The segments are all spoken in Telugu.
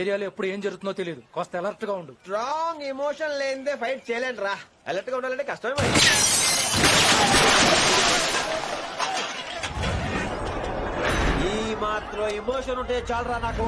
ఏరియాలో ఎప్పుడు ఏం జరుగుతుందో తెలియదు. కాస్త అలర్ట్గా ఉండు. స్ట్రాంగ్ ఎమోషన్ లేనిదే ఫైట్ చేయలేను రా. అలర్ట్గా ఉండాలంటే కష్టమే మరి. ఈ మాత్రం ఎమోషన్ ఉంటే చాలరా నాకు.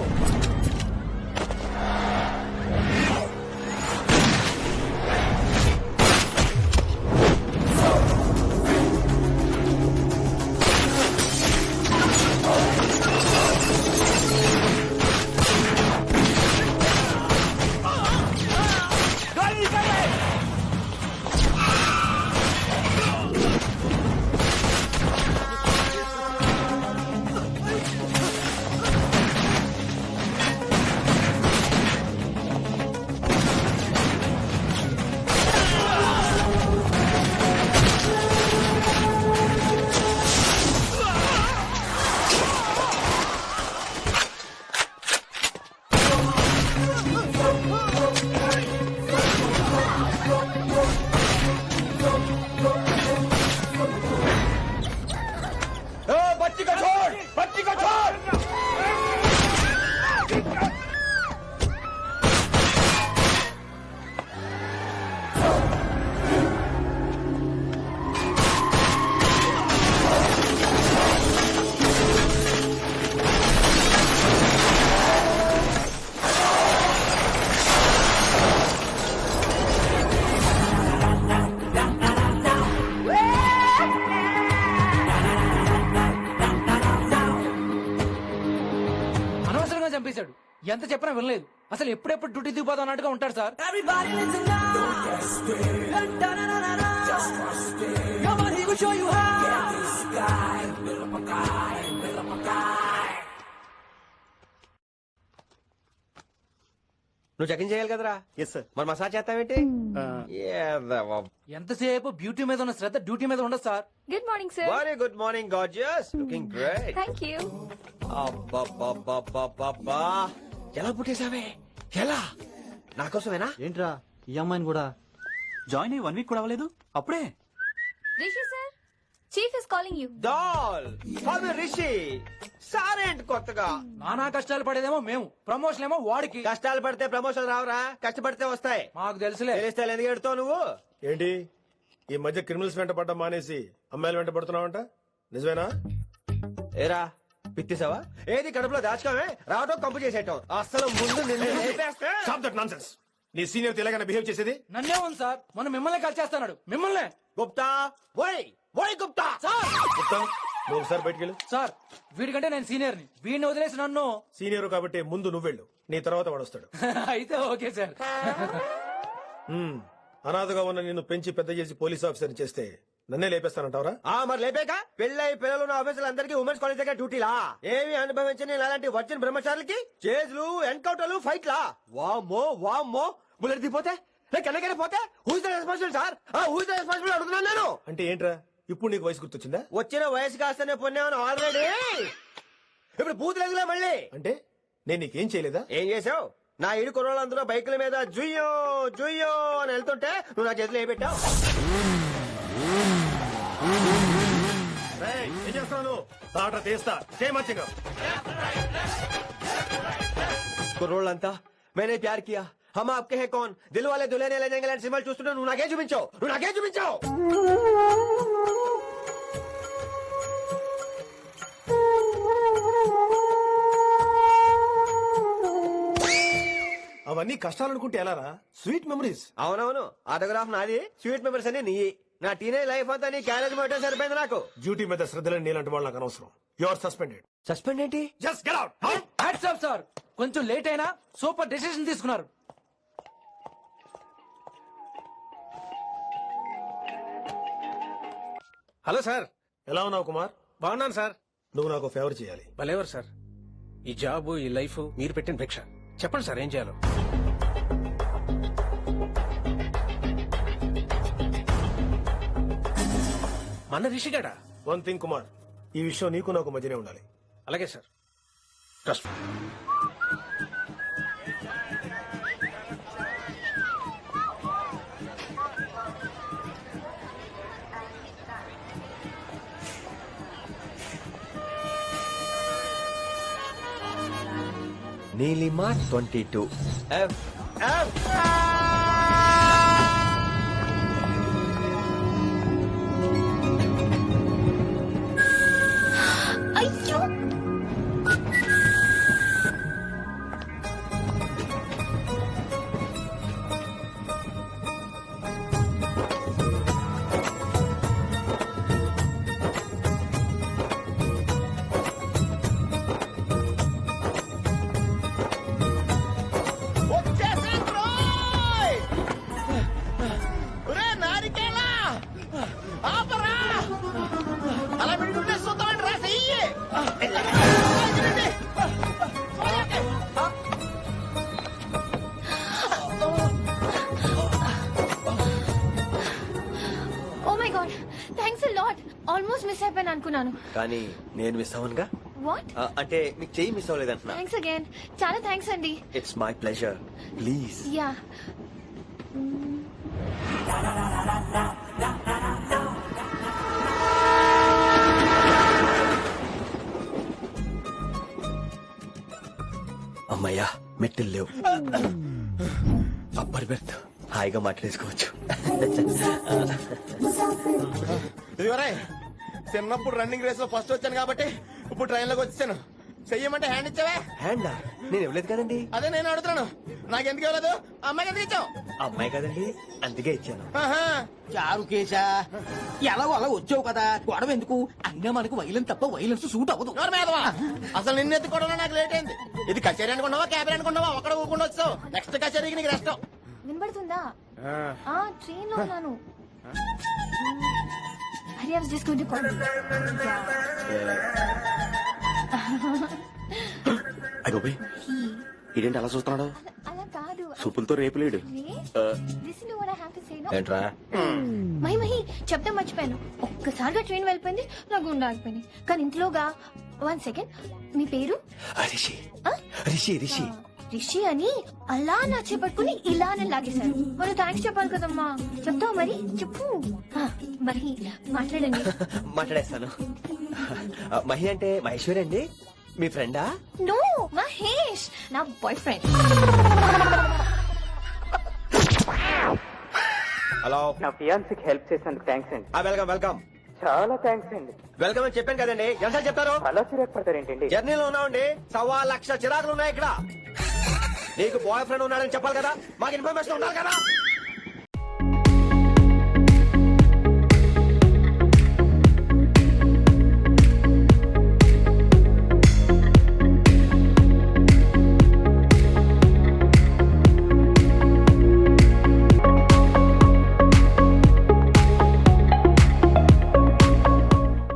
చేశాడు. ఎంత చెప్పినా వినలేదు. అసలు ఎప్పుడెప్పుడు డ్యూటీ దిగిపోదాం అన్నట్టుగా ఉంటాడు సార్. Show you how. నువ్వు చెకింగ్ చేయాలి కదరా? ఎస్ సార్ మరి మసాజ్ చేస్తావేంటి? ఏదవ్వ. ఎంతసేపు బ్యూటీ మీద ఉన్న శ్రద్ధ డ్యూటీ మీద ఉండదు sir. Good morning sir very good morning gorgeous looking great thank you అబ్బబ్బబ్బబ్బబ్బా ఎలా పుట్టేశావే? ఎలా? నా కోసమేనా? ఏంట్రా ఈ అమ్మాయిని కూడా జాయిన్ అయ్యి వన్ వీక్ కూడా అవ్వలేదు? అప్పుడే. Rishi sir chief is calling you doll Rishi సారేంటి కొత్తగా? నానా కష్టాలు పడేదేమో మేము. ప్రమోషన్ ఏమో వాడికి. కష్టాలు పడితే ప్రమోషన్ రావురా. కష్టపడితే వస్తాయి. మాకు తెలుసులే. తెలిస్తే ఎందుకు ఎడుతావు నువ్వు? ఏంటి? ఈ మధ్య క్రిమినల్స్ వెంట పడ్డం మానేసి అమ్మాయిలు వెంట పడుతున్నావంట? నిజమేనా? ఏరా పిత్తిసావా? ఏది కడుపులో దాచుకోవే? రావటం కంపు చేసేయటం. అసలు ముందు నిన్ను లేపేస్తే స్టాప్ దట్ నాన్సెన్స్ నీ సీనియర్ తెలంగాణ బిహేవ్ చేసేది? నన్నే ఉంది సార్. మనం మిమ్మల్ని కాల్ చేస్తున్నాడు. మిమ్మల్నే. గుప్తా ఓయ్ ఓయ్ గుప్తా. సార్! గుప్తా? నువ్వు ఒకసారి బయటికి వెళ్ళు. సార్ వీడికంటే నేను సీనియర్ని వీడిని వదిలేసి నన్ను సీనియర్ కాబట్టి ముందు నువ్వు వెళ్ళు. నీ తర్వాత వాడు వస్తాడు. అయితే ఓకే సార్. అనాథగా ఉన్న నిన్ను పెంచి పెద్ద చేసి పోలీస్ ఆఫీసర్ చేస్తే నన్నే లేపేస్తానంటావరా? ఆ మరి లేపాక? పెళ్ళై పిల్లలు ఉన్న ఆఫీసులు అందరికీ ఉమెన్స్ కాలేజ్ దగ్గర డ్యూటీలా? ఏమి అనుభవించని ఇలాంటి వచ్చిన బ్రహ్మచారులకి చేజ్లు ఎన్కౌంటర్లు ఫైట్లా? వామ్మో వామ్మో. బుల్లెట్ దిగిపోతే? పోతే? Who's the responsible sir who's the responsible అడుగుతున్నాను నేను. అంటే ఏంట్రా? ఇప్పుడు నీకు వయసు గుర్తొచ్చిందా? వచ్చిన వయసు కాస్తనే పొన్నాను ఆల్రెడీ ఇప్పుడు బూత్ లేదులే మళ్ళీ? అంటే నేను నీకేం చేయలేదా? ఏం చేసావు నా ఇరు కుర్రోళ్ళందరూ బైకుల మీద జుయ్యో జుయ్యో అని వెళ్తుంటే నువ్వు నా చేతిలో ఏ పెట్టావు? రేయ్, ఏం చేస్తున్నాను తాట తీస్తా. చేయమచ్చగా కుర్రోళ్ళంతా మేనే ప్యార్ కియా? హమ్ ఆప్కే హే కౌన్? దిల్ వాలే దులేనే లే జాయేంగే లాంటి సినిమాలు చూస్తుంటే నువ్వు నాకే చూపించావు? నువ్వు నాకే చూపించావు? అవన్నీ కష్టాలనుకుంటే ఎలారా? స్వీట్ మెమరీస్ అవునవును. ఆటోగ్రాఫ్ నాది. స్వీట్ మెమరీస్ అన్ని నీ నా టీనేజ్ లైఫ్ అంతా నీ క్యారేజ్ మొత్తం సరిపోయింది నాకు. డ్యూటీ మీద శ్రద్ధలేని నీలాంటి వాళ్ళు నాకు అనవసరం. యు ఆర్ సస్పెండెడ్ సస్పెండ్ ఏంటి? Just get out hats off sir కొంచెం లేట్ అయినా సూపర్ డెసిషన్ తీసుకున్నారు. హలో సార్ ఎలా ఉన్నావు కుమార్? బాగున్నాను సార్ నువ్వు నాకు ఫేవర్ చేయాలి. భలేవారు సార్ ఈ జాబ్ ఈ లైఫ్ మీరు పెట్టిన భిక్ష. చెప్పండి సార్ ఏం చేయాలో? మన రిషిగాడా వన్ థింగ్ కుమార్ ఈ విషయం నీకు నాకు మధ్యనే ఉండాలి. అలాగే sir. Trust. Neelima twenty two. F F thanks a lot almost miss అయిపోయాను అనుకున్నాను. కానీ నేను మిస్ అవ్వనుగా? వాట్ అంటే మీకు చెయ్యి మిస్ అవ్వలేదంటున్నా. థ్యాంక్స్ అగైన్ చాలా థ్యాంక్స్ అండి. It's my pleasure please yeah అమ్మయ్యా మెట్టులు లేవు అప్పర్ బెర్త్ హాయిగా మాట్లాడేసుకోవచ్చు. ఇదిగోరే చిన్నప్పుడు రన్నింగ్ రేస్లో ఫస్ట్ వచ్చాను కాబట్టి ఇప్పుడు ట్రైన్లోకి వచ్చాను చెయ్యమంటే హ్యాండ్ ఇచ్చావే? హ్యాండా నేను ఇవ్వలేదు కదండి. అదే నేను అడుగుతున్నాను. నాకెందుకు ఇవ్వలేదు? అమ్మాయికి ఎందుకు ఇచ్చావు? అమ్మాయి కదండి అందుకే ఇచ్చాను. ఆహా. చారు కేశా ఎలా అలా వచ్చావు కదా గొడవ ఎందుకు? అయినా మనకు వైలెన్స్ తప్ప వైలెన్స్ సూట్ అవ్వదు. అసలు నిన్ను ఎత్తుకోవడంలో నాకు లేట్ అయింది. ఇది కచేరీ అనుకున్నావా క్యాబిన్ అనుకున్నావా? అక్కడ ఊకుండా వచ్చావు. నెక్స్ట్ కచేరీకి నీకు రెస్ట్ వినబడుతుందా? ఆ. ట్రైన్లో ఉన్నాను. Hari I was just going to call అయ్యోబే ఇదేంటి అలా చూస్తున్నాడు? అలా కాదు. సూపులతో సే నో ఏంట్రా? మహి మహి చెప్తే మర్చిపోయాను. ఒక్కసారిగా ట్రైన్ వెళ్ళిపోయింది నా గుండె ఆగిపోయింది. కానీ ఇంట్లోగా వన్ సెకండ్ మీ పేరు? రిషి? రిషి రిషి. రిషి అని అలా నా చేపట్టుకుని ఇలానే లాగేశారు. మరి థ్యాంక్స్ చెప్పాలి కదమ్మా. చెప్తావు మరి? చెప్పు. ఆ, మరి మాట్లాడండి. మాట్లాడేస్తాను. మహి అంటే మహేశ్వరి అండి? మీ ఫ్రెండా? నో మహేష్ నా బాయ్ ఫ్రెండ్ హలో. నా ఫియాన్సీకి హెల్ప్ చేసినందుకు థ్యాంక్స్ అండి. వెల్కమ్ వెల్కమ్ చాలా థ్యాంక్స్ అండి. వెల్కమ్ అని చెప్పాను కదండి. ఎంత చెప్తారు అలా చిరాకు పడతారేంటండి జర్నీలో ఉన్నామండి సవా లక్ష చిరాకులు ఉన్నాయి ఇక్కడ. నీకు బాయ్ ఫ్రెండ్ ఉన్నాడని చెప్పాలి కదా? మాకు ఇన్ఫర్మేషన్ ఉండాలి కదా?